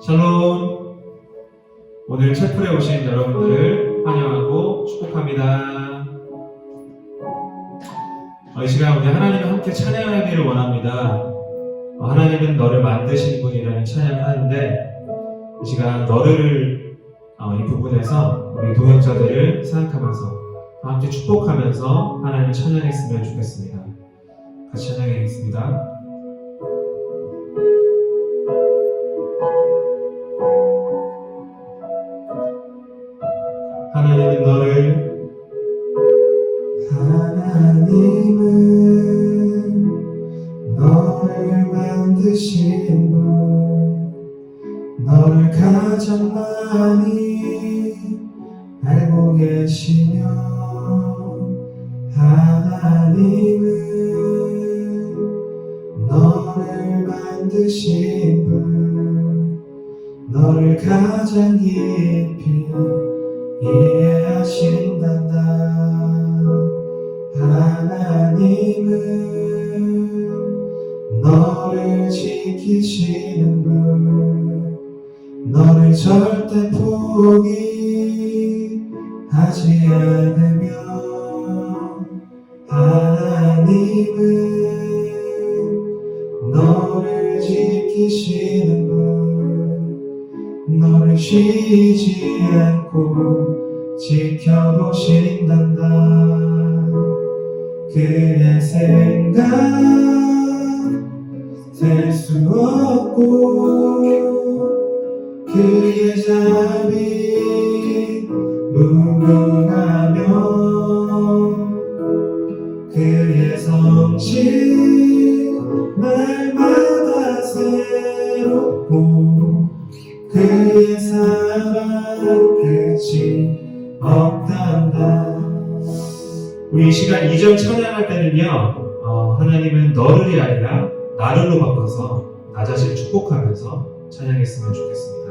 샬롬. 오늘 채플에 오신 여러분들을 환영하고 축복합니다. 어, 이 시간 우리 하나님과 함께 찬양하기를 원합니다. 어, 하나님은 너를 만드신 분이라는 찬양을 하는데 이 시간 너를 어, 이 부분에서 우리 동역자들을 생각하면서 함께 축복하면서 하나님을 찬양했으면 좋겠습니다. 같이 찬양하겠습니다. 하나님은 너를 하나님은 너를 만드신 분 너를 가장 많이 알고 계시며 하나님은 너를 만드신 분 너를 가장 깊이 이해하신단다. 하나님은 너를 지키시는 분. 너를 절대 포기 않고 지켜보신단다. 그의 생각 될 수 없고 그의 자비 이 시간 이전 찬양할 때는요, 어, 하나님은 너를이 아니라 나를로 바꿔서 나 자신을 축복하면서 찬양했으면 좋겠습니다.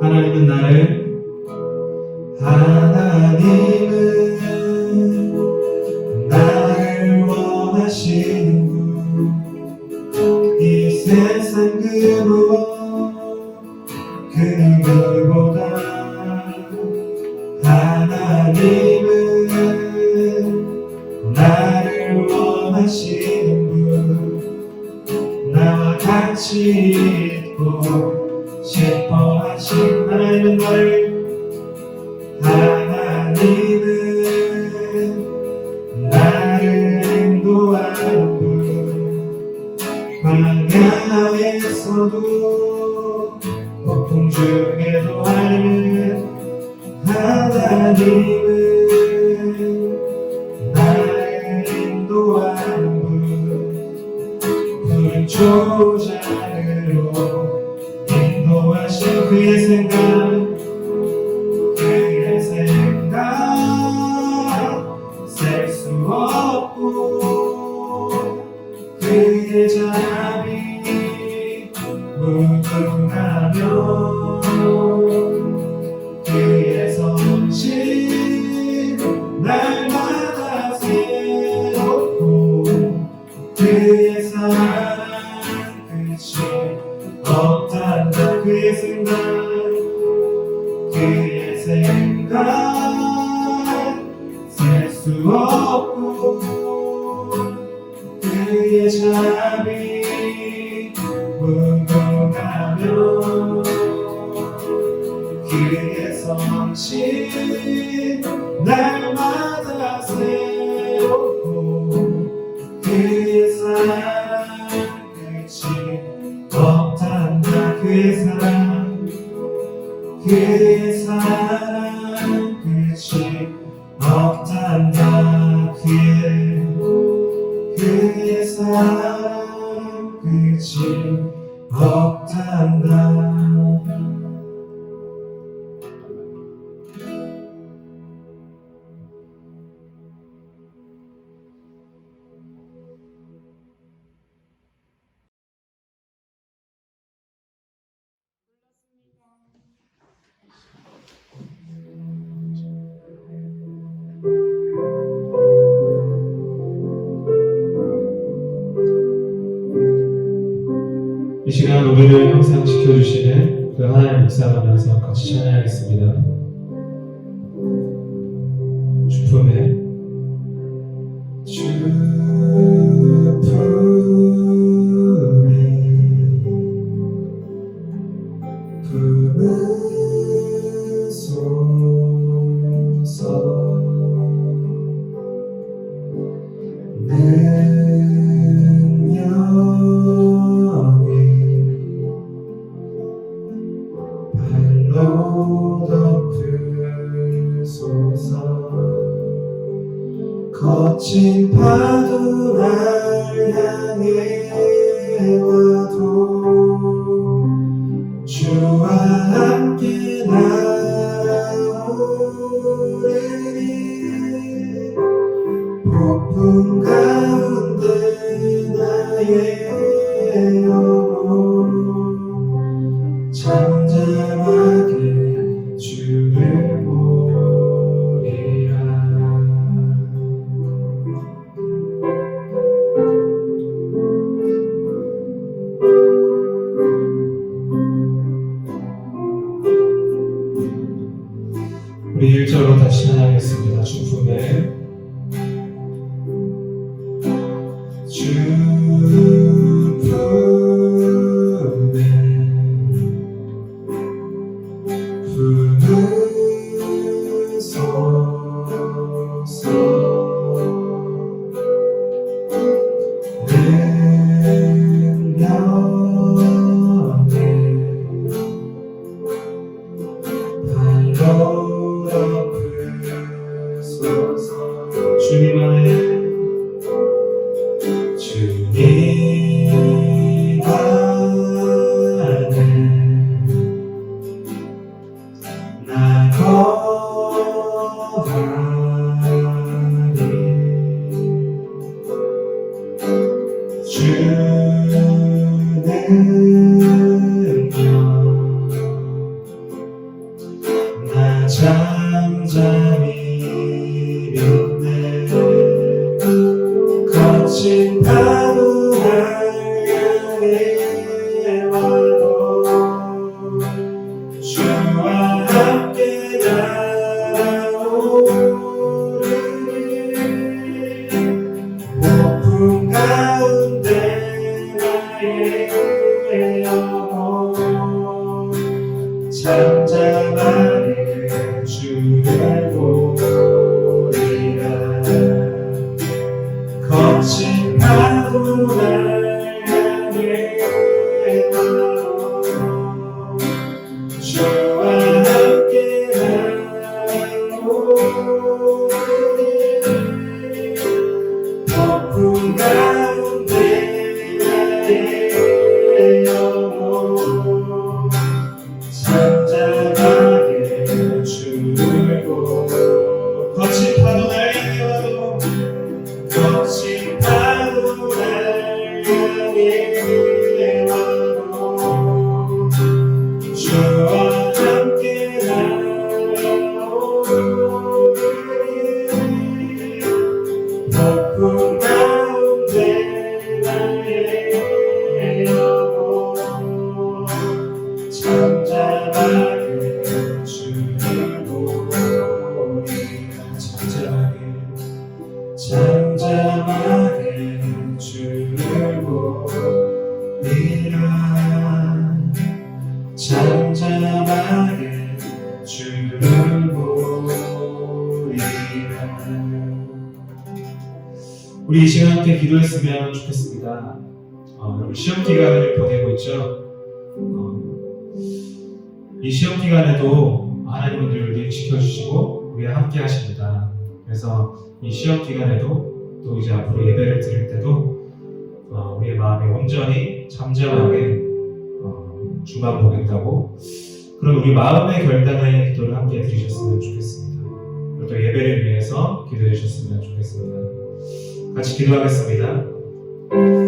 하나님은 나를 하나님은 나를 원하시는 분 이 세상 그 무엇 그누 하 그의 자비 무궁하며 그의 성실 날마다 새롭고 그의 사랑 끝이 없단다. 그의 생각 그의 사랑 끝이 없단다 시간 우리를 항상 지켜주시는 그 하나님 묵상하면서 같이 찬양하겠습니다. 주품에 발로 Sem. Oh. 우리 이 시간 함께 기도했으면 좋겠습니다. 어, 여러분 시험 기간을 보내고 있죠. 어, 이 시험 기간에도 하나님은 늘 우리를 지켜주시고 우리와 함께 하십니다. 그래서 이 시험 기간에도 또 이제 앞으로 예배를 드릴 때도 어, 우리의 마음이 온전히 잠잠하게 어, 주만 보겠다고 그런 우리 마음의 결단의 기도를 함께 드리셨으면 좋겠습니다. 또 예배를 위해서 기도해 주셨으면 좋겠습니다. 같이 기도하겠습니다.